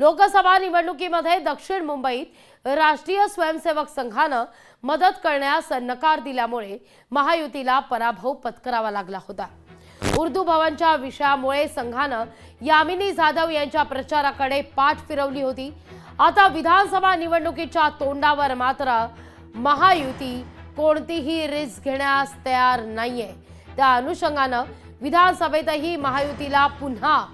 लोकसभा निवडणुकीमध्ये दक्षिण मुंबईत राष्ट्रीय स्वयंसेवक संघानं मदत करण्यास नकार दिल्यामुळे महायुतीला पराभव पत्करावा लागला होता. उर्दू भवनच्या विषयामुळे संघानं यामिनी जाधव यांच्या प्रचाराकडे पाठ फिरवली होती. आता विधानसभा निवडणुकीच्या तोंडावर मात्र महायुती कोणतीही रिस्क घेण्यास तयार नाहीये. त्या अनुषंगानं विधानसभेतही महायुतीला पुन्हा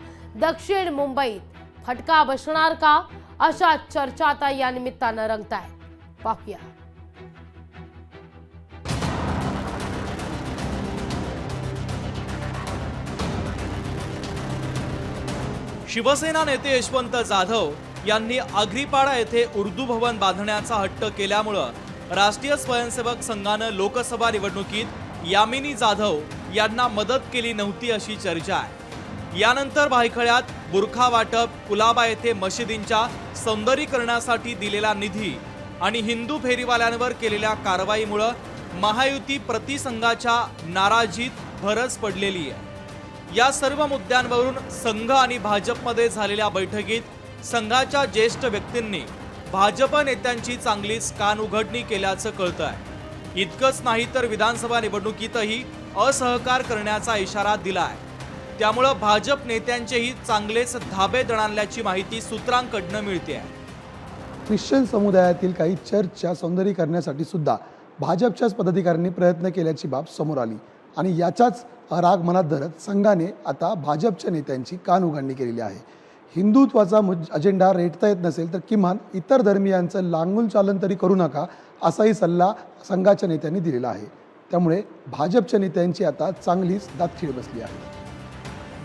दक्षिण मुंबईत फटका बसणार का? अशा चर्चा आता या निमित्तानं रंगत आहेत पाहूया. शिवसेना नेते यशवंत जाधव यांनी आग्रीपाडा येथे उर्दू भवन बांधण्याचा हट्ट केल्यामुळं राष्ट्रीय स्वयंसेवक संघानं लोकसभा निवडणुकीत यामिनी जाधव यांना मदत केली नव्हती अशी चर्चा आहे. यानंतर भायखळ्यात बुरखा वाटप कुलाबा येथे मशिदींच्या सौंदर्यीकरणासाठी दिलेला निधी आणि हिंदू फेरीवाल्यांवर केलेल्या कारवाईमुळं महायुती प्रतिसंघाच्या नाराजीत भरच पडलेली आहे. या सर्व मुद्द्यांवरून संघ आणि भाजपमध्ये झालेल्या बैठकीत संघाच्या ज्येष्ठ व्यक्तींनी भाजप नेत्यांची चांगलीच कान उघडणी केल्याचं कळतं आहे इतकंच नाही तर विधानसभा निवडणुकीतही असहकार करण्याचा इशारा दिला आहे त्यामुळं भाजप नेत्यांचेही चांगलेच धाबे दणाणल्याची माहिती सूत्रांकडनं मिळते ख्रिश्चन समुदायातील काही चर्चच्या सौंदर्यीकरणासाठी सुद्धा भाजपच्याच पदाधिकाऱ्यांनी प्रयत्न केल्याची बाब समोर आली. आणि याचाच राग मनात धरत संघाने आता भाजपच्या नेत्यांची कान उघडणी केलेली आहे. हिंदुत्वाचा मुज अजेंडा रेटता येत नसेल तर किमान इतर धर्मियांचं लांगूल चालन तरी करू नका असाही सल्ला संघाच्या नेत्यांनी दिलेला आहे. त्यामुळे भाजपच्या नेत्यांची आता चांगलीच दातखीळ बसली आहे.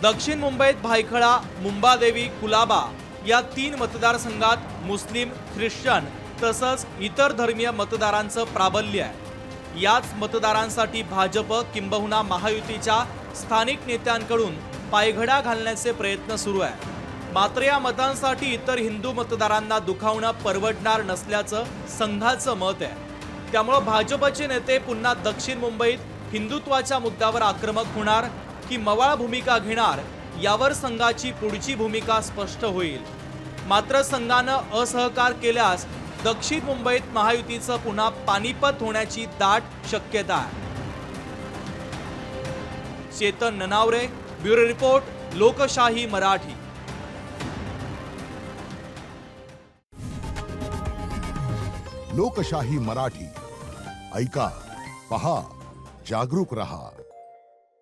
दक्षिण मुंबईत भायखळा मुंबादेवी कुलाबा या तीन मतदारसंघात मुस्लिम ख्रिश्चन तसंच इतर धर्मीय मतदारांचं प्राबल्य आहे. याच मतदारांसाठी भाजप किंबहुना महायुतीच्या स्थानिक नेत्यांकडून पायघडा घालण्याचे प्रयत्न सुरू आहे. मात्र या मतांसाठी इतर हिंदू मतदारांना दुखावणं परवडणार नसल्याचं संघाचं मत आहे. त्यामुळं भाजपचे नेते पुन्हा दक्षिण मुंबईत हिंदुत्वाच्या मुद्द्यावर आक्रमक होणार की मवाळ भूमिका घेणार यावर संघाची पुढची भूमिका स्पष्ट होईल. मात्र संघानं असहकार केल्यास दक्षिण मुंबईत महायुतीचं पुन्हा पानिपत होण्याची दाट शक्यता आहे. चेतन ननावरे ब्युरो रिपोर्ट लोकशाही मराठी. लोकशाही मराठी. ऐका पहा जागरूक रहा.